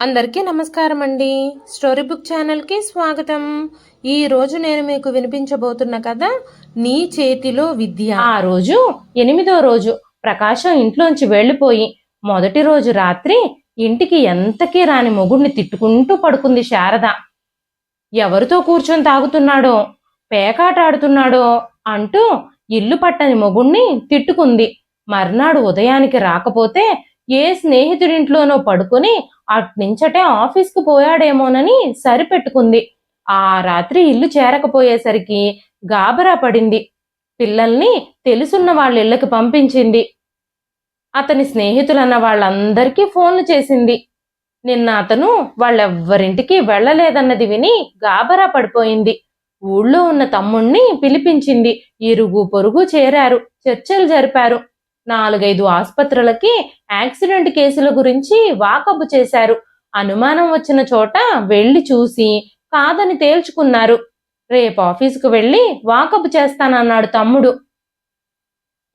అందరికీ నమస్కారం అండి స్టోరీ బుక్ ఛానల్కి స్వాగతం. ఈ రోజు నేను మీకు వినిపించబోతున్న కథ నీ చేతిలో విద్య. ఆ రోజు ఎనిమిదో రోజు ప్రకాశం ఇంట్లోంచి వెళ్ళిపోయి మొదటి రోజు రాత్రి ఇంటికి ఎంతకీ రాని మొగుడిని తిట్టుకుంటూ పడుకుంది శారద. ఎవరితో కూర్చొని తాగుతున్నాడో పేకాట ఆడుతున్నాడో అంటూ ఇల్లు పట్టని మొగుణ్ణి తిట్టుకుంది. మర్నాడు ఉదయానికి రాకపోతే ఏ స్నేహితుడింట్లోనో పడుకుని అట్నుంచటే ఆఫీస్కు పోయాడేమోనని సరిపెట్టుకుంది. ఆ రాత్రి ఇల్లు చేరకపోయేసరికి గాబరా పడింది. పిల్లల్ని తెలుసున్న వాళ్ళ ఇళ్ళకి పంపించింది. అతని స్నేహితులన్న వాళ్ళందరికీ ఫోన్లు చేసింది. నిన్న అతను వాళ్ళెవ్వరింటికి వెళ్ళలేదన్నది విని గాబరా పడిపోయింది. ఊళ్ళో ఉన్న తమ్ముణ్ణి పిలిపించింది. ఇరుగు పొరుగు చేరారు. చర్చలు జరిపారు. నాలుగైదు ఆసుపత్రులకి యాక్సిడెంట్ కేసుల గురించి వాకబు చేశారు. అనుమానం వచ్చిన చోట వెళ్ళి చూసి కాదని తేల్చుకున్నారు. రేపు ఆఫీసుకు వెళ్ళి వాకబు చేస్తానన్నాడు తమ్ముడు.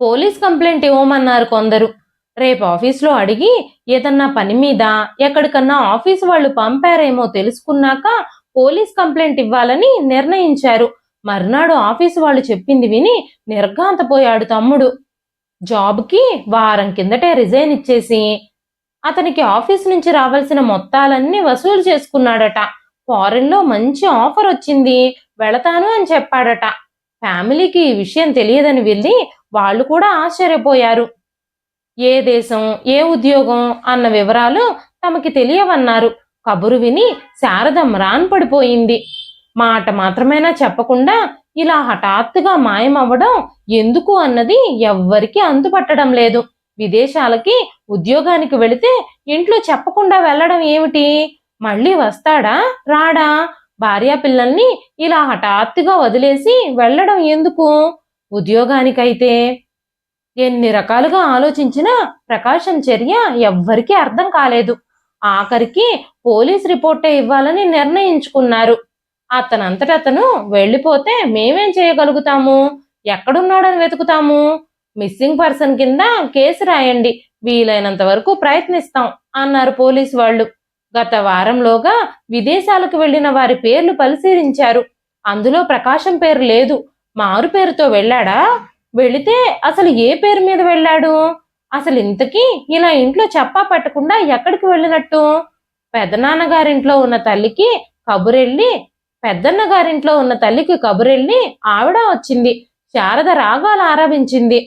పోలీస్ కంప్లైంట్ ఇవ్వమన్నారు కొందరు. రేపు ఆఫీస్లో అడిగి ఏదన్నా పని మీద ఎక్కడికన్నా ఆఫీస్ వాళ్ళు పంపారేమో తెలుసుకున్నాక పోలీస్ కంప్లైంట్ ఇవ్వాలని నిర్ణయించారు. మర్నాడు ఆఫీసు వాళ్ళు చెప్పింది విని నిర్ఘాంతపోయాడు తమ్ముడు. జాబ్కి వారం కిందటే రిజైన్ ఇచ్చేసి అతనికి ఆఫీస్ నుంచి రావాల్సిన మొత్తాలన్నీ వసూలు చేసుకున్నాడట. ఫారెన్లో మంచి ఆఫర్ వచ్చింది వెళతాను అని చెప్పాడట. ఫ్యామిలీకి ఈ విషయం తెలియదని వెళ్ళి వాళ్ళు కూడా ఆశ్చర్యపోయారు. ఏ దేశం ఏ ఉద్యోగం అన్న వివరాలు తమకి తెలియవన్నారు. కబురు విని శారద మ్రాన్ పడిపోయింది. మాట మాత్రమైనా చెప్పకుండా ఇలా హఠాత్తుగా మాయమవ్వడం ఎందుకు అన్నది ఎవ్వరికీ అంతుపట్టడం లేదు. విదేశాలకి ఉద్యోగానికి వెళితే ఇంట్లో చెప్పకుండా వెళ్ళడం ఏమిటి? మళ్ళీ వస్తాడా? రాడా? భార్యా పిల్లల్ని ఇలా హఠాత్తుగా వదిలేసి వెళ్ళడం ఎందుకు? ఉద్యోగానికైతే ఎన్ని రకాలుగా ఆలోచించినా ప్రకాశం చర్య ఎవ్వరికీ అర్థం కాలేదు. ఆఖరికి పోలీస్ రిపోర్టే ఇవ్వాలని నిర్ణయించుకున్నారు. అతనంతట అతను వెళ్ళిపోతే మేమేం చేయగలుగుతాము? ఎక్కడున్నాడని వెతుకుతాము? మిస్సింగ్ పర్సన్ కింద కేసు రాయండి. వీలైనంత వరకు ప్రయత్నిస్తాం అన్నారు పోలీసు వాళ్ళు. గత వారంలోగా విదేశాలకు వెళ్ళిన వారి పేర్లు పరిశీలించారు. అందులో ప్రకాశం పేరు లేదు. మారు పేరుతో వెళ్ళాడా? వెళితే అసలు ఏ పేరు మీద వెళ్ళాడు? అసలు ఇంతకీ ఇలా ఇంట్లో చెప్పా పెట్టకుండా ఎక్కడికి వెళ్ళినట్టు? పెదనాన్నగారింట్లో ఉన్న తల్లికి కబురెళ్ళి పెద్దన్న గారింట్లో ఉన్న తల్లికి కబురెళ్ళి ఆవిడ వచ్చింది. శారద రాగాలు ఆరంభించింది.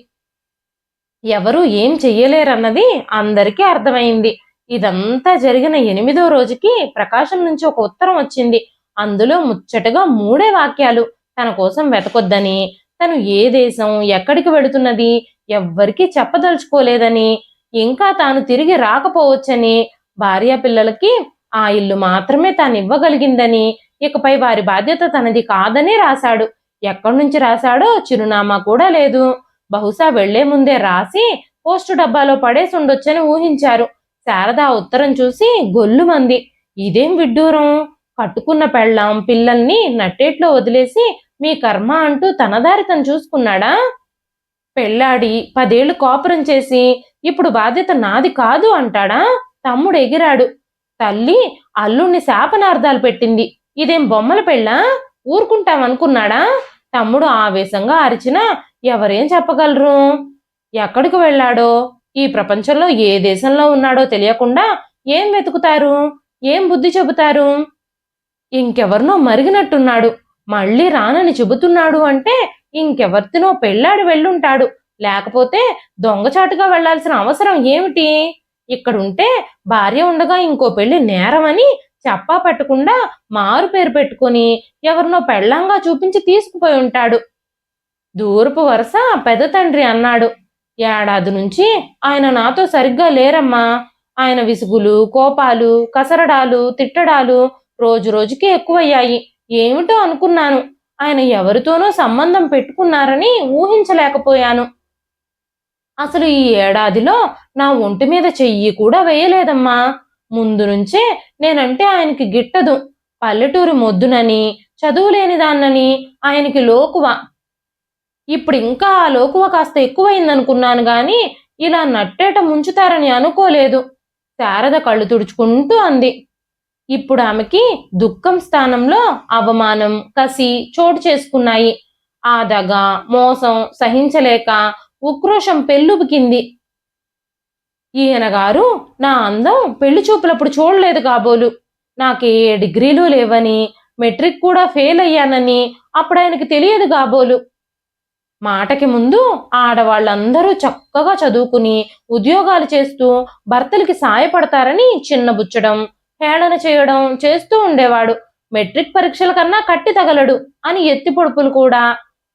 ఎవరు ఏం చెయ్యలేరన్నది అందరికీ అర్థమైంది. ఇదంతా జరిగిన ఎనిమిదో రోజుకి ప్రకాశం నుంచి ఒక ఉత్తరం వచ్చింది. అందులో ముచ్చటగా మూడే వాక్యాలు. తన కోసం వెతకొద్దని తను ఏ దేశం ఎక్కడికి వెడుతున్నది ఎవ్వరికీ చెప్పదలుచుకోలేదని ఇంకా తాను తిరిగి రాకపోవచ్చని భార్యా పిల్లలకి ఆ ఇల్లు మాత్రమే తాను ఇవ్వగలిగిందని ఇకపై వారి బాధ్యత తనది కాదని రాశాడు. ఎక్కడి నుంచి రాశాడో చిరునామా కూడా లేదు. బహుశా వెళ్ళే ముందే రాసి పోస్టు డబ్బాలో పడేసి ఉండొచ్చని ఊహించారు. శారద ఉత్తరం చూసి గొల్లుమంది. ఇదేం విడ్డూరం? కట్టుకున్న పెళ్ళాం పిల్లల్ని నట్టేట్లో వదిలేసి మీ కర్మ అంటూ తనదారి తను చూసుకున్నాడా? పెళ్ళాడి పదేళ్ళు కాపురం చేసి ఇప్పుడు బాధ్యత నాది కాదు అంటాడా? తమ్ముడు ఎగిరాడు. తల్లి అల్లుణ్ణి శాపనార్థాలు పెట్టింది. ఇదేం బొమ్మల పెళ్ళా? ఊరుకుంటామనుకున్నాడా తమ్ముడు ఆవేశంగా అరిచినా ఎవరేం చెప్పగలరు? ఎక్కడికి వెళ్ళాడో? ఈ ప్రపంచంలో ఏ దేశంలో ఉన్నాడో తెలియకుండా ఏం వెతుకుతారు? ఏం బుద్ధి చెబుతారు? ఇంకెవరినో మరిగినట్టున్నాడు. మళ్ళీ రానని చెబుతున్నాడు అంటే ఇంకెవరితోనో పెళ్ళాడు వెళ్ళుంటాడు. లేకపోతే దొంగచాటుగా వెళ్ళాల్సిన అవసరం ఏమిటి? ఇక్కడుంటే భార్య ఉండగా ఇంకో పెళ్ళి నేరమని చెప్పా పెట్టకుండా మారు పేరు పెట్టుకుని ఎవరినో పెళ్ళంగా చూపించి తీసుకుపోయి ఉంటాడు. దూరపు వరుస పెద్ద తండ్రి అన్నాడు. ఏడాది నుంచి ఆయన నాతో సరిగ్గా లేరమ్మా. ఆయన విసుగులు కోపాలు కసరడాలు తిట్టడాలు రోజు రోజుకి ఎక్కువయ్యాయి. ఏమిటో అనుకున్నాను. ఆయన ఎవరితోనో సంబంధం పెట్టుకున్నారని ఊహించలేకపోయాను. అసలు ఈ ఏడాదిలో నా ఒంటి మీద చెయ్యి కూడా వేయలేదమ్మా. ముందు నుంచే నేనంటే ఆయనకి గిట్టదు. పల్లెటూరు మొద్దునని చదువులేని దాన్నని ఆయనకి లోకువ. ఇప్పుడు ఇంకా ఆ లోకువ కాస్త ఎక్కువైందనుకున్నాను గాని ఇలా నట్టేట ముంచుతారని అనుకోలేదు. శారద కళ్ళు తుడుచుకుంటూ అంది. ఇప్పుడు ఆమెకి దుఃఖం స్థానంలో అవమానం కసి చోటు చేసుకున్నాయి. ఆ దగ మోసం సహించలేక ఉక్రోషం పెళ్ళుబికింది. ఈయన గారు నా అందం పెళ్ళి చూపులప్పుడు చూడలేదు కాబోలు. నాకే డిగ్రీలు లేవని మెట్రిక్ కూడా ఫెయిల్ అయ్యానని అప్పుడు ఆయనకి తెలియదు కాబోలు. మాటకి ముందు ఆడవాళ్ళందరూ చక్కగా చదువుకుని ఉద్యోగాలు చేస్తూ భర్తలకి సాయపడతారని చిన్నబుచ్చడం హేళన చేయడం చేస్తూ ఉండేవాడు. మెట్రిక్ పరీక్షల కన్నా కట్టి తగలడు అని ఎత్తి పొడుపులు కూడా.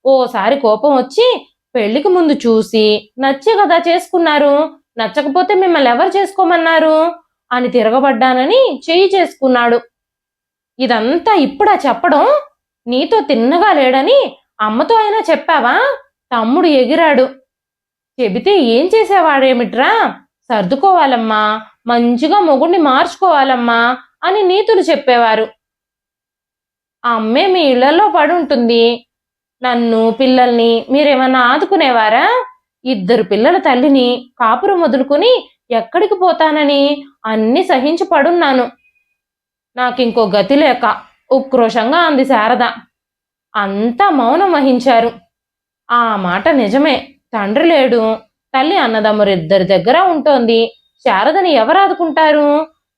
ఓసారి కోపం వచ్చి పెళ్ళికి ముందు చూసి నచ్చే కదా చేసుకున్నారు. నచ్చకపోతే మిమ్మల్ని ఎవరు చేసుకోమన్నారు? అని తిరగబడ్డానని చెయ్యి చేసుకున్నాడు. ఇదంతా ఇప్పుడా చెప్పడం? నీతో తిన్నగా లేడని అమ్మతో అయినా చెప్పావా? తమ్ముడు ఎగిరాడు. చెబితే ఏం చేసేవాడేమిట్రా? సర్దుకోవాలమ్మా. మంచిగా మొగుడిని మార్చుకోవాలమ్మా అని నీతులు చెప్పేవారు. ఆ అమ్మే మీ ఇళ్ళలో పడి ఉంటుంది నన్ను పిల్లల్ని మీరేమన్నా ఆదుకునేవారా? ఇద్దరు పిల్లల తల్లిని కాపురం వదులుకుని ఎక్కడికి పోతానని అన్ని సహించి పడున్నాను. నాకింకో గతి లేక ఉక్రోషంగా అంది శారద. అంతా మౌనం వహించారు. ఆ మాట నిజమే. తండ్రి లేడు. తల్లి అన్నదమ్మురిద్దరి దగ్గర ఉంటోంది. శారదని ఎవరు ఆదుకుంటారు?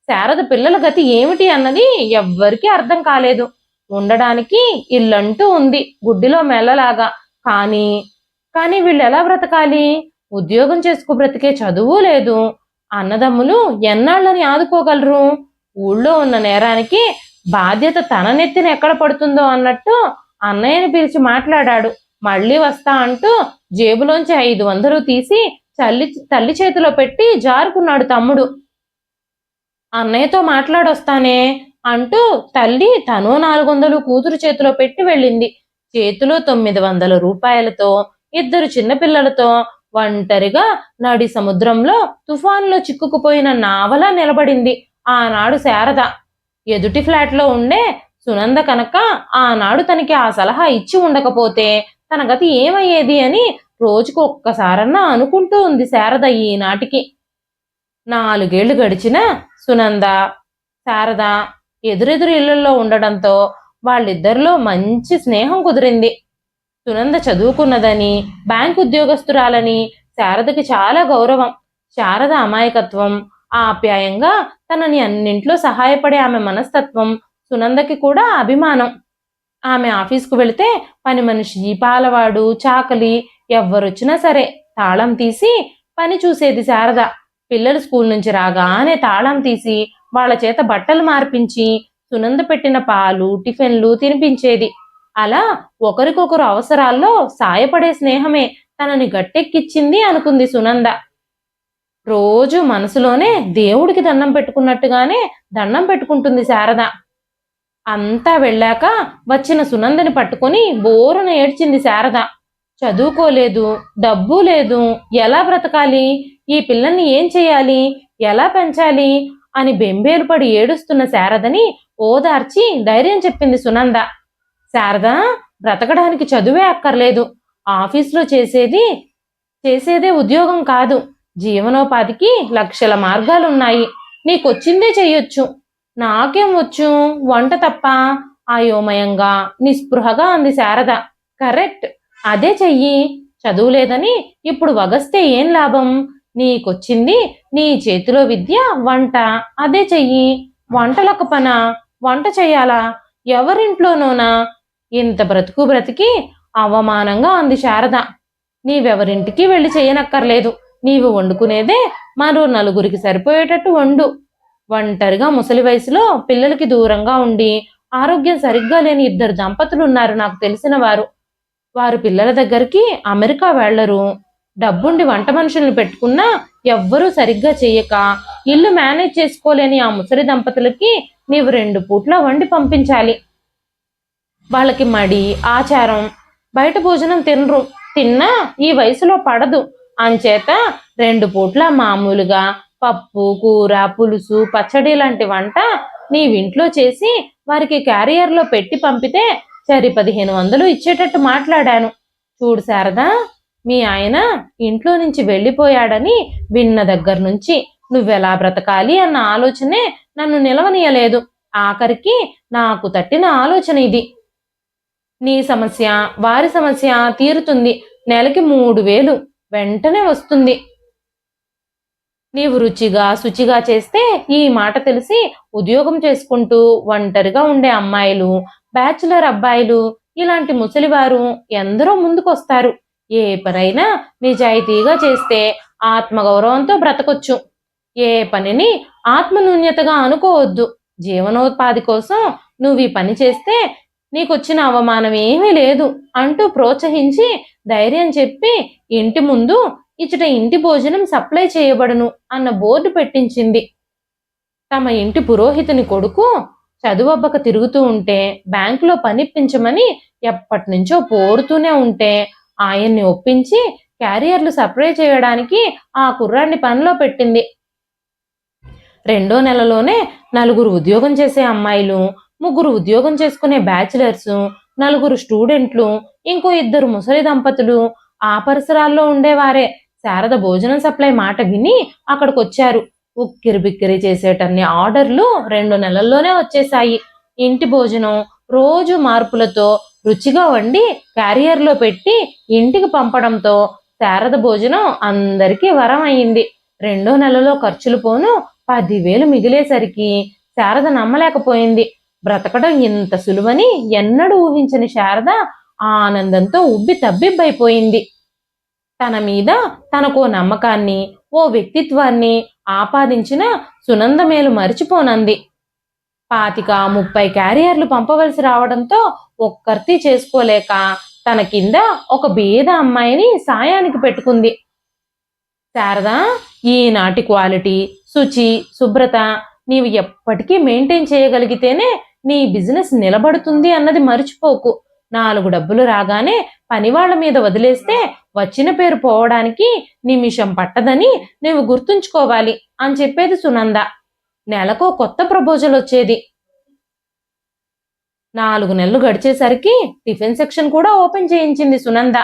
శారద పిల్లల గతి ఏమిటి అన్నది ఎవ్వరికీ అర్థం కాలేదు. ఉండడానికి ఇల్లంటూ ఉంది. గుడ్డిలో మెల్లలాగా. కానీ కానీ వీళ్ళు ఎలా బ్రతకాలి? ఉద్యోగం చేసుకు బ్రతికే చదువు లేదు. అన్నదమ్ములు ఎన్నాళ్ళని ఆదుకోగలరు? ఊళ్ళో ఉన్న నేరానికి బాధ్యత తన నెత్తిన ఎక్కడ పడుతుందో అన్నట్టు అన్నయ్యని పిలిచి మాట్లాడాడు. మళ్ళీ వస్తా అంటూ జేబులోంచి ఐదు వందలు తీసి తల్లి తల్లి చేతిలో పెట్టి జారుకున్నాడు తమ్ముడు. అన్నయ్యతో మాట్లాడొస్తానే అంటూ తల్లి తను నాలుగు వందలు కూతురు చేతిలో పెట్టి వెళ్ళింది. చేతిలో తొమ్మిది వందల రూపాయలతో ఇద్దరు చిన్నపిల్లలతో ఒంటరిగా నడి సముద్రంలో తుఫాన్లో చిక్కుకుపోయిన నావలా నిలబడింది. ఆనాడు శారద ఎదుటి ఫ్లాట్లో ఉండే సునంద కనుక ఆనాడు తనకి ఆ సలహా ఇచ్చి ఉండకపోతే తన గతి ఏమయ్యేది అని రోజుకు ఒక్కసారన్నా అనుకుంటూ ఉంది శారద ఈనాటికి. నాలుగేళ్ళు గడిచిన సునంద శారద ఎదురెదురు ఇళ్ళలో ఉండడంతో వాళ్ళిద్దరిలో మంచి స్నేహం కుదిరింది. సునంద చదువుకున్నదని బ్యాంక్ ఉద్యోగస్తురాలని శారదకి చాలా గౌరవం శారద అమాయకత్వం ఆప్యాయంగా తనని అన్నింట్లో సహాయపడే ఆమె మనస్తత్వం సునందకి కూడా అభిమానం. ఆమె ఆఫీస్కు వెళితే పని మనిషి పాలవాడు చాకలి ఎవ్వరొచ్చినా సరే తాళం తీసి పని చూసేది శారద. పిల్లలు స్కూల్ నుంచి రాగానే తాళం తీసి వాళ్ళ చేత బట్టలు మార్పించి సునంద పెట్టిన పాలు టిఫిన్లు తినిపించేది. అలా ఒకరికొకరు అవసరాల్లో సాయపడే స్నేహమే తనని గట్టెక్కిచ్చింది అనుకుంది సునంద. రోజు మనసులోనే దేవుడికి దండం పెట్టుకున్నట్టుగానే దండం పెట్టుకుంటుంది శారద. అంతా వెళ్ళాక వచ్చిన సునందని పట్టుకొని బోరున ఏడ్చింది శారద. చదువుకోలేదు డబ్బు లేదు ఎలా బ్రతకాలి ఈ పిల్లల్ని ఏం చేయాలి ఎలా పెంచాలి అని బెంబేలు పడి ఏడుస్తున్న శారదని ఓదార్చి ధైర్యం చెప్పింది సునంద. శారద బ్రతకడానికి చదువే అక్కర్లేదు. ఆఫీస్లో చేసేది చేసేదే ఉద్యోగం కాదు. జీవనోపాధికి లక్షల మార్గాలున్నాయి. నీకొచ్చిందే చెయ్యొచ్చు. నాకేం వచ్చు? వంట తప్ప. అయోమయంగా నిస్పృహగా అంది శారద. కరెక్ట్. అదే చెయ్యి. చదువులేదని ఇప్పుడు వగస్తే ఏం లాభం? నీకొచ్చింది నీ చేతిలో విద్య వంట. అదే చెయ్యి. వంటలకు పన? వంట చెయ్యాలా? ఎవరింట్లోనోనా? ఇంత బ్రతుకు బ్రతికి అవమానంగా అంది శారద. నీవెవరింటికి వెళ్ళి చేయనక్కర్లేదు. నీవు వండుకునేదే మరో నలుగురికి సరిపోయేటట్టు వండు. ఒంటరిగా ముసలి వయసులో పిల్లలకి దూరంగా ఉండి ఆరోగ్యం సరిగ్గా లేని ఇద్దరు దంపతులు ఉన్నారు నాకు తెలిసిన వారు. వారు పిల్లల దగ్గరికి అమెరికా వెళ్ళరు డబ్బుండి వంట మనుషుల్ని పెట్టుకున్నా ఎవ్వరూ సరిగ్గా చేయక ఇల్లు మేనేజ్ చేసుకోలేని ఆ ముసలి దంపతులకి నీవు రెండు పూట్ల వండి పంపించాలి. వాళ్ళకి మడి ఆచారం బయట భోజనం తినరు. తిన్నా ఈ వయసులో పడదు. అంచేత రెండు పూట్ల మామూలుగా పప్పు కూర పులుసు పచ్చడి లాంటి వంట నీవింట్లో చేసి వారికి క్యారియర్లో పెట్టి పంపితే సరి పదిహేను వందలు ఇచ్చేటట్టు మాట్లాడాను. చూడు శారదా మీ ఆయన ఇంట్లో నుంచి వెళ్ళిపోయాడని విన్న దగ్గర నుంచి నువ్వెలా బ్రతకాలి అన్న ఆలోచనే నన్ను నిలవనీయలేదు. ఆఖరికి నాకు తట్టిన ఆలోచన ఇది. నీ సమస్య వారి సమస్య తీరుతుంది. నెలకి మూడు వేలు వెంటనే వస్తుంది. నీవు రుచిగా శుచిగా చేస్తే ఈ మాట తెలిసి ఉద్యోగం చేసుకుంటూ ఒంటరిగా ఉండే అమ్మాయిలు బ్యాచులర్ అబ్బాయిలు ఇలాంటి ముసలివారు ఎందరో ముందుకొస్తారు. ఏ పనైనా నిజాయితీగా చేస్తే ఆత్మగౌరవంతో బ్రతకొచ్చు. ఏ పనిని ఆత్మనూన్యతగా అనుకోవద్దు. జీవనోపాధి కోసం నువ్వు ఈ పని చేస్తే నీకొచ్చిన అవమానం ఏమీ లేదు అంటూ ప్రోత్సహించి ధైర్యం చెప్పి ఇంటి ముందు ఇచ్చట ఇంటి భోజనం సప్లై చేయబడును అన్న బోర్డు పెట్టించింది. తమ ఇంటి పురోహితుని కొడుకు చదువబ్బక తిరుగుతూ ఉంటే బ్యాంకులో పనిప్పించమని ఎప్పటి నుంచో పోరుతూనే ఉంటే ఆయన్ని ఒప్పించి క్యారియర్లు సప్లై చేయడానికి ఆ కుర్రాన్ని పనిలో పెట్టింది. రెండో నెలలోనే నలుగురు ఉద్యోగం చేసే అమ్మాయిలు ముగ్గురు ఉద్యోగం చేసుకునే బ్యాచిలర్స్ నలుగురు స్టూడెంట్లు ఇంకో ఇద్దరు ముసలి దంపతులు ఆ పరిసరాల్లో ఉండేవారే. శారద భోజనం సప్లై మాట విని అక్కడికి వచ్చారు ఉక్కిరి బిక్కిరి చేసేటన్ని ఆర్డర్లు రెండు నెలల్లోనే వచ్చేసాయి ఇంటి భోజనం రోజు మార్పులతో రుచిగా వండి క్యారియర్లో పెట్టి ఇంటికి పంపడంతో శారద భోజనం అందరికీ వరం అయింది రెండో నెలలో ఖర్చులు పోను పదివేలు మిగిలేసరికి శారద నమ్మలేకపోయింది. బ్రతకడం ఇంత సులువని ఎన్నడూ ఊహించని శారద ఆనందంతో ఉబ్బి తబ్బిబ్బైపోయింది. తన మీద తనకో నమ్మకాన్ని ఓ వ్యక్తిత్వాన్ని ఆపాదించిన సునందమేలు మరిచిపోనంది. పాతిక ముప్పై క్యారియర్లు పంపవలసి రావడంతో ఒక్కర్తి చేసుకోలేక తన కింద ఒక బీద అమ్మాయిని సాయానికి పెట్టుకుంది. శారదా ఈనాటి క్వాలిటీ శుచి శుభ్రత నీవు ఎప్పటికీ మెయింటైన్ చేయగలిగితేనే నీ బిజినెస్ నిలబడుతుంది అన్నది మర్చిపోకు. నాలుగు డబ్బులు రాగానే పనివాళ్ళ మీద వదిలేస్తే వచ్చిన పేరు పోవడానికి నిమిషం పట్టదని నువ్వు గుర్తుంచుకోవాలి అని చెప్పేది సునంద. నెలకో కొత్త ప్రపోజల్ వచ్చేది. నాలుగు నెలలు గడిచేసరికి టిఫిన్ సెక్షన్ కూడా ఓపెన్ చేయించింది సునంద.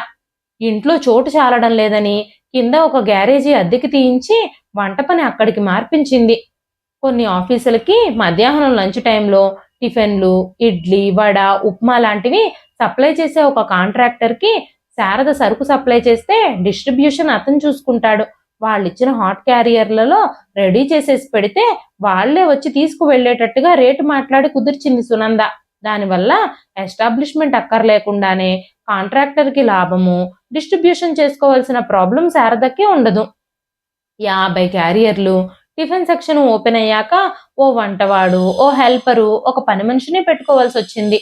ఇంట్లో చోటు చాలడం లేదని కింద ఒక గ్యారేజీ అద్దెకి తీయించి వంట పని అక్కడికి మార్పించింది. కొన్ని ఆఫీసులకి మధ్యాహ్నం లంచ్ టైంలో టిఫిన్లు ఇడ్లీ వడ ఉప్మా లాంటివి సప్లై చేసే ఒక కాంట్రాక్టర్కి శారద సరుకు సప్లై చేస్తే డిస్ట్రిబ్యూషన్ అతను చూసుకుంటాడు. వాళ్ళు ఇచ్చిన హాట్ క్యారియర్లలో రెడీ చేసేసి పెడితే వాళ్ళే వచ్చి తీసుకువెళ్ళేటట్టుగా రేటు మాట్లాడి కుదిర్చింది సునంద. దానివల్ల ఎస్టాబ్లిష్మెంట్ అక్కర్లేకుండానే కాంట్రాక్టర్కి లాభము డిస్ట్రిబ్యూషన్ చేసుకోవాల్సిన ప్రాబ్లం శారదకి ఉండదు. యాభై క్యారియర్లు టిఫిన్ సెక్షన్ ఓపెన్ అయ్యాక ఓ వంటవాడు ఓ హెల్పరు ఒక పని మనిషిని పెట్టుకోవాల్సి వచ్చింది.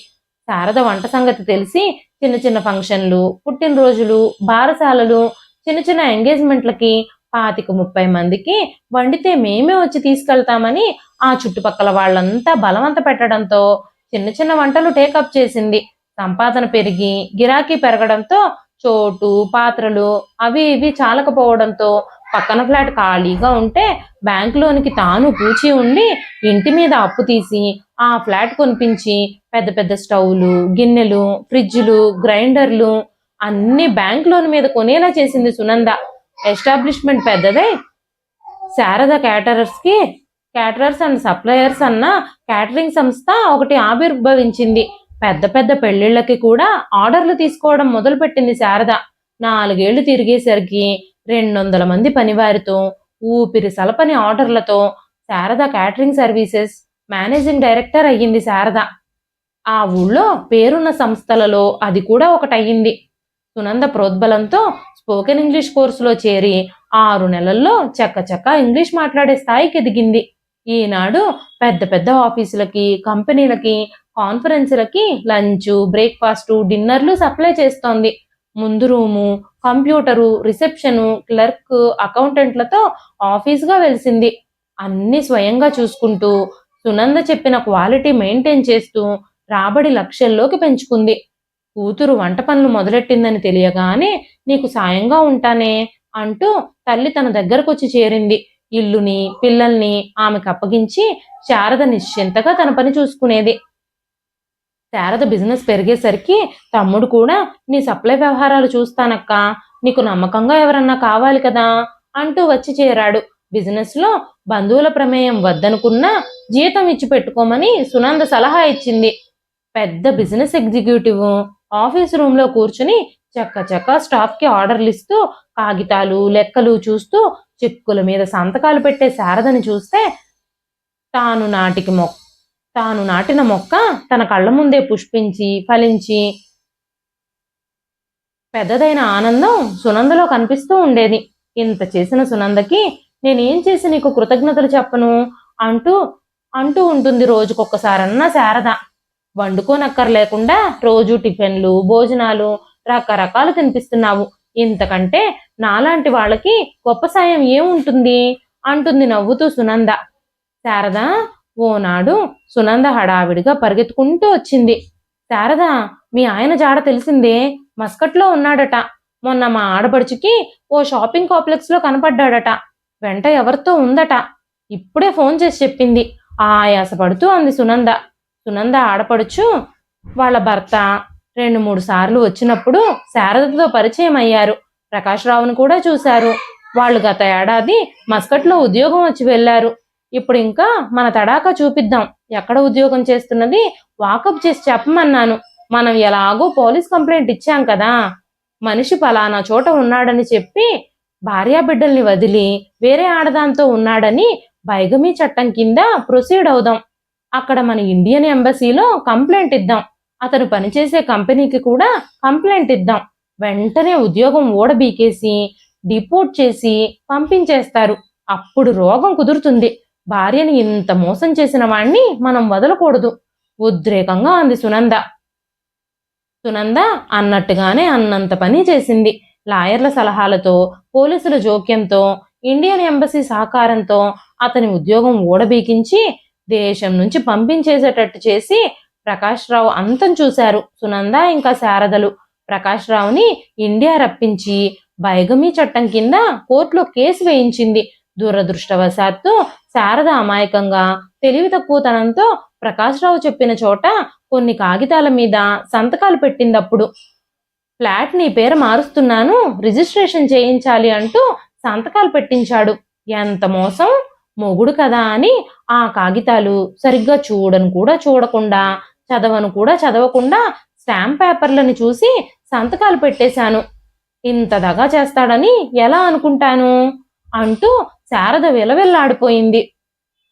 శారద వంట సంగతి తెలిసి చిన్న చిన్న ఫంక్షన్లు పుట్టినరోజులు బారసాలలు చిన్న చిన్న ఎంగేజ్మెంట్లకి పాతిక ముప్పై మందికి వండితే మేమే వచ్చి తీసుకెళ్తామని ఆ చుట్టుపక్కల వాళ్ళంతా బలవంత పెట్టడంతో చిన్న చిన్న వంటలు టేకప్ చేసింది. సంపాదన పెరిగి గిరాకీ పెరగడంతో చోటు పాత్రలు అవి ఇవి చాలకపోవడంతో పక్కన ఫ్లాట్ ఖాళీగా ఉంటే బ్యాంకులోనికి తాను పూచి ఉండి ఇంటి మీద అప్పు తీసి ఆ ఫ్లాట్ కొనిపించి పెద్ద పెద్ద స్టవ్లు గిన్నెలు ఫ్రిడ్జ్లు గ్రైండర్లు అన్ని బ్యాంక్ లోన్ మీద కొనేలా చేసింది సునంద. ఎస్టాబ్లిష్మెంట్ పెద్దదే. శారద క్యాటరర్స్కి క్యాటరర్స్ అండ్ సప్లయర్స్ అన్న క్యాటరింగ్ సంస్థ ఒకటి ఆవిర్భవించింది. పెద్ద పెద్ద పెళ్ళిళ్ళకి కూడా ఆర్డర్లు తీసుకోవడం మొదలుపెట్టింది శారద. నాలుగేళ్ళు తిరిగేసరికి రెండు వందల మంది పనివారితో ఊపిరి సలపని ఆర్డర్లతో Sharada catering services managing director అయ్యింది శారద. ఆ ఊళ్ళో పేరున్న సంస్థలలో అది కూడా ఒకటయ్యింది. సునంద ప్రోద్బలంతో స్పోకెన్ ఇంగ్లీష్ కోర్సులో చేరి ఆరు నెలల్లో చక్క చక్క ఇంగ్లీష్ మాట్లాడే స్థాయికి ఎదిగింది. ఈనాడు పెద్ద పెద్ద ఆఫీసులకి కంపెనీలకి కాన్ఫరెన్సులకి లంచ్ బ్రేక్ఫాస్ట్ డిన్నర్లు సప్లై చేస్తోంది. ముందు రూము కంప్యూటరు రిసెప్షను క్లర్క్ అకౌంటెంట్లతో ఆఫీస్గా వెలిసింది. అన్ని స్వయంగా చూసుకుంటూ సునంద చెప్పిన క్వాలిటీ మెయింటైన్ చేస్తూ రాబడి లక్షల్లోకి పెంచుకుంది. కూతురు వంట పనులు మొదలెట్టిందని తెలియగానే నీకు సాయంగా ఉంటానే అంటూ తల్లి తన దగ్గరకొచ్చి చేరింది. ఇల్లుని పిల్లల్ని ఆమెకు అప్పగించి శారద నిశ్చింతగా తన పని చూసుకునేది. శారద బిజినెస్ పెరిగేసరికి తమ్ముడు కూడా నీ సప్లై వ్యవహారాలు చూస్తానక్క నీకు నమ్మకంగా ఎవరన్నా కావాలి కదా అంటూ వచ్చి చేరాడు. బిజినెస్లో బంధువుల ప్రమేయం వద్దనుకున్నా జీతం ఇచ్చి పెట్టుకోమని సునంద సలహా ఇచ్చింది. పెద్ద బిజినెస్ ఎగ్జిక్యూటివ్ ఆఫీస్ రూమ్లో కూర్చుని చక్క చక్క స్టాఫ్కి ఆర్డర్లు ఇస్తూ కాగితాలు లెక్కలు చూస్తూ చెక్కుల మీద సంతకాలు పెట్టే శారదని చూస్తే తాను నాటికి మొక్క తాను నాటిన మొక్క తన కళ్ళ ముందే పుష్పించి ఫలించి పెద్దదైన ఆనందం సునందలో కనిపిస్తూ ఉండేది. ఇంత చేసిన సునందకి నేనేం చేసి నీకు కృతజ్ఞతలు చెప్పను? అంటూ అంటూ ఉంటుంది రోజుకొక్కసారన్నా శారద. వండుకోనక్కర్లేకుండా రోజు టిఫిన్లు భోజనాలు రకరకాలు తినిపిస్తున్నావు. ఇంతకంటే నాలాంటి వాళ్ళకి గొప్ప సాయం ఏముంటుంది? అంటుంది నవ్వుతూ సునంద. శారద ఓనాడు సునంద హడావిడిగా పరిగెత్తుకుంటూ వచ్చింది. శారద మీ ఆయన జాడ తెలిసిందే? మస్కట్లో ఉన్నాడట. మొన్న మా ఆడపడుచుకి ఓ షాపింగ్ కాంప్లెక్స్లో కనపడ్డాడట. వెంట ఎవరితో ఉందట? ఇప్పుడే ఫోన్ చేసి చెప్పింది. ఆయాసపడుతూ అంది సునంద. సునంద ఆడపడుచు వాళ్ళ భర్త రెండు మూడు సార్లు వచ్చినప్పుడు శారదతో పరిచయం అయ్యారు. ప్రకాశ్రావును కూడా చూశారు. వాళ్ళు గత ఏడాది మస్కట్లో ఉద్యోగం వచ్చి వెళ్ళారు ఇప్పుడు ఇంకా మన తడాకా చూపిద్దాం. ఎక్కడ ఉద్యోగం చేస్తున్నది? వాకప్ చేసి చెప్పమన్నాను. మనం ఎలాగో పోలీస్ కంప్లైంట్ ఇచ్చాం కదా. మనిషి పలానా చోట ఉన్నాడని చెప్పి భార్యాబిడ్డల్ని వదిలి వేరే ఆడదాంతో ఉన్నాడని బైగమీ చట్టం కింద ప్రొసీడ్ అవుదాం. అక్కడ మన ఇండియన్ ఎంబసీలో కంప్లైంట్ ఇద్దాం. అతను పనిచేసే కంపెనీకి కూడా కంప్లైంట్ ఇద్దాం. వెంటనే ఉద్యోగం ఓడబీకేసి డిపోర్ట్ చేసి పంపించేస్తారు. అప్పుడు రోగం కుదురుతుంది. భార్యని ఇంత మోసం చేసిన వాణ్ణి మనం వదలకూడదు. ఉద్రేకంగా అంది సునంద. సునంద అన్నట్టుగానే అన్నంత పని చేసింది. లాయర్ల సలహాలతో పోలీసుల జోక్యంతో ఇండియన్ ఎంబసీ సహకారంతో అతని ఉద్యోగం ఊడబీకించి దేశం నుంచి పంపించేసేటట్టు చేసి ప్రకాష్ రావు అంతం చూశారు. సునంద ఇంకా శారదలు. ప్రకాష్ రావుని ఇండియా రప్పించి బైగమీ చట్టం కింద కోర్టులో కేసు వేయించింది. దురదృష్టవశాత్తు శారద అమాయకంగా తెలివి తక్కువతనంతో ప్రకాశ్రావు చెప్పిన చోట కొన్ని కాగితాల మీద సంతకాలు పెట్టిందప్పుడు ఫ్లాట్ నీ పేరు మారుస్తున్నాను రిజిస్ట్రేషన్ చేయించాలి అంటూ సంతకాలు పెట్టించాడు. ఎంత మోసం? మొగుడు కదా అని ఆ కాగితాలు సరిగ్గా చూడను కూడా చూడకుండా చదవను కూడా చదవకుండా స్టాంప్ పేపర్లను చూసి సంతకాలు పెట్టేశాను. ఇంత దగా చేస్తాడని ఎలా అనుకుంటాను? అంటూ శారద విలవిల్లాడిపోయింది.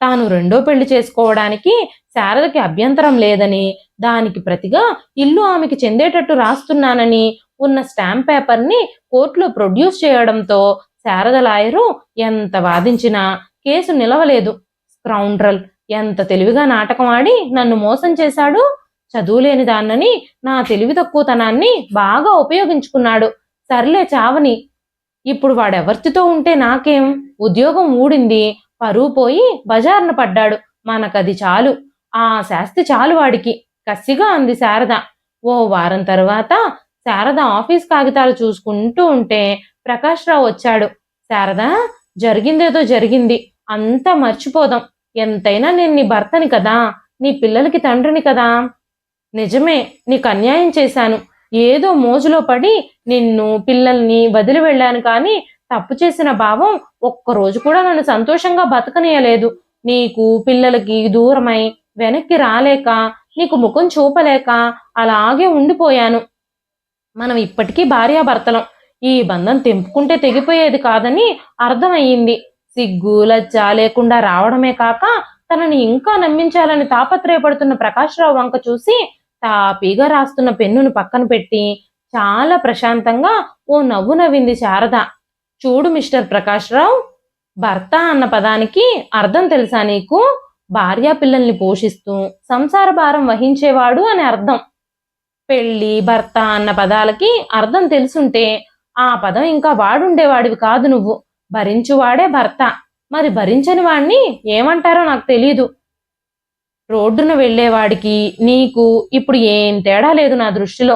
తాను రెండో పెళ్ళి చేసుకోవడానికి శారదకి అభ్యంతరం లేదని దానికి ప్రతిగా ఇల్లు ఆమెకి చెందేటట్టు రాస్తున్నానని ఉన్న స్టాంప్ పేపర్ని కోర్టులో ప్రొడ్యూస్ చేయడంతో శారద లాయరు ఎంత వాదించినా కేసు నిలవలేదు. స్క్రౌండ్రల్ ఎంత తెలివిగా నాటకం ఆడి నన్ను మోసం చేశాడు? చదువులేని దాన్నని నా తెలివి తక్కువతనాన్ని బాగా ఉపయోగించుకున్నాడు. సర్లే చావని ఇప్పుడు వాడెవర్తితో ఉంటే నాకేం? ఉద్యోగం ఊడింది పరువు పోయి బజార్న పడ్డాడు. మనకది చాలు. ఆ శాస్తి చాలు వాడికి. కసిగా అంది శారద. ఓ వారం తర్వాత శారద ఆఫీస్ కాగితాలు చూసుకుంటూ ఉంటే ప్రకాష్ రావు వచ్చాడు. శారద జరిగిందేదో జరిగింది. అంతా మర్చిపోదాం. ఎంతైనా నేను నీ భర్తని కదా నీ పిల్లలకి తండ్రిని కదా. నిజమే నీకు అన్యాయం చేశాను. ఏదో మోజులో పడి నిన్ను పిల్లల్ని వదిలి వెళ్ళాను కానీ తప్పు చేసిన భావం ఒక్కరోజు కూడా నన్ను సంతోషంగా బతకనీయలేదు. నీకు పిల్లలకి దూరమై వెనక్కి రాలేక నీకు ముఖం చూపలేక అలాగే ఉండిపోయాను. మనం ఇప్పటికీ భార్యాభర్తలం. ఈ బంధం తెంపుకుంటే తెగిపోయేది కాదని అర్థమయ్యింది. సిగ్గు లజ్జ లేకుండా రావడమే కాక తనని ఇంకా నమ్మించాలని తాపత్రయపడుతున్న ప్రకాశ్రావు వంక చూసి తాపీగా రాస్తున్న పెన్నును పక్కన పెట్టి చాలా ప్రశాంతంగా ఓ నవ్వు నవ్వింది శారద. చూడు మిస్టర్ ప్రకాష్ రావు భర్త అన్న పదానికి అర్థం తెలుసా నీకు? భార్యా పిల్లల్ని పోషిస్తూ సంసార భారం వహించేవాడు అని అర్థం. పెళ్ళి భర్త అన్న పదాలకి అర్థం తెలుసుంటే ఆ పదం ఇంకా వాడుండేవాడివి కాదు నువ్వు. భరించువాడే భర్త. మరి భరించని వాణ్ణి ఏమంటారో నాకు తెలీదు. రోడ్డున వెళ్ళేవాడికి నీకు ఇప్పుడు ఏం తేడా లేదు నా దృష్టిలో.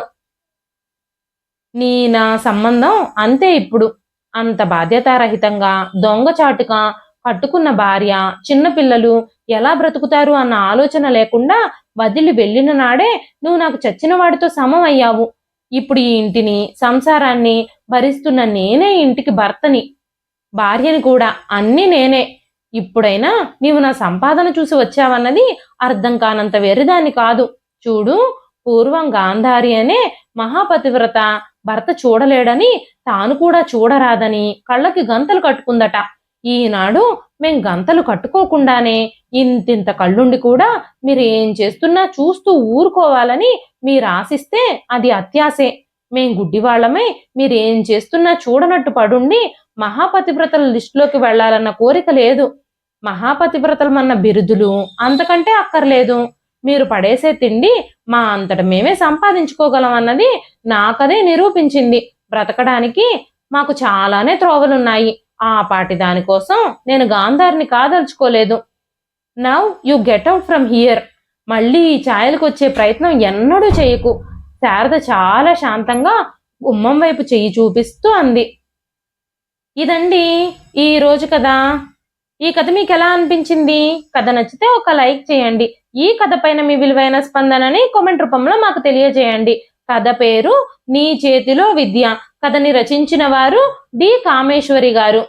నీ నా సంబంధం అంతే ఇప్పుడు. అంత బాధ్యతారహితంగా దొంగచాటుగా కట్టుకున్న భార్య చిన్నపిల్లలు ఎలా బ్రతుకుతారు అన్న ఆలోచన లేకుండా వదిలి వెళ్ళిన నాడే నువ్వు నాకు చచ్చిన వాడితో సమం అయ్యావు. ఇప్పుడు ఈ ఇంటిని సంసారాన్ని భరిస్తున్న నేనే ఇంటికి భర్తని. భార్యని కూడా అన్నీ నేనే. ఇప్పుడైనా నీవు నా సంపాదన చూసి వచ్చావన్నది అర్థం కానంత వెర్రిదాన్ని కాదు. చూడు పూర్వం గాంధారి అనే మహాపతివ్రత భర్త చూడలేడని తాను కూడా చూడరాదని కళ్ళకి గంతలు కట్టుకుందట. ఈనాడు మేం గంతలు కట్టుకోకుండానే ఇంతింత కళ్ళుండి కూడా మీరు ఏం చేస్తున్నా చూస్తూ ఊరుకోవాలని మీరు ఆశిస్తే అది అత్యాసే మేం గుడ్డివాళ్ళమై మీరేం చేస్తున్నా చూడనట్టు పడుండి మహాపతివ్రతల లిస్టులోకి వెళ్ళాలన్న కోరిక లేదు. మహాపతివ్రతలమన్న బిరుదులు అంతకంటే అక్కర్లేదు. మీరు పడేసే తిండి మా అంతట మేమే సంపాదించుకోగలం అన్నది నాకదే నిరూపించింది. బ్రతకడానికి మాకు చాలానే త్రోవలున్నాయి. ఆ పాటి దానికోసం నేను గాంధారిని కాదలుచుకోలేదు. Now you get out from here. మళ్ళీ ఈ ఛాయలకు వచ్చే ప్రయత్నం ఎన్నడూ చేయకు. శారద చాలా శాంతంగా గుమ్మం వైపు చెయ్యి చూపిస్తూ అంది. ఇదండి ఈ రోజు కదా ఈ కథ మీకు ఎలా అనిపించింది? కథ నచ్చితే ఒక లైక్ చేయండి. ఈ కథ పైన మీ విలువైన స్పందనని కామెంట్ రూపంలో మాకు తెలియజేయండి. కథ పేరు నీ చేతిలో విద్య. కథని రచించిన వారు డి కామేశ్వరి గారు.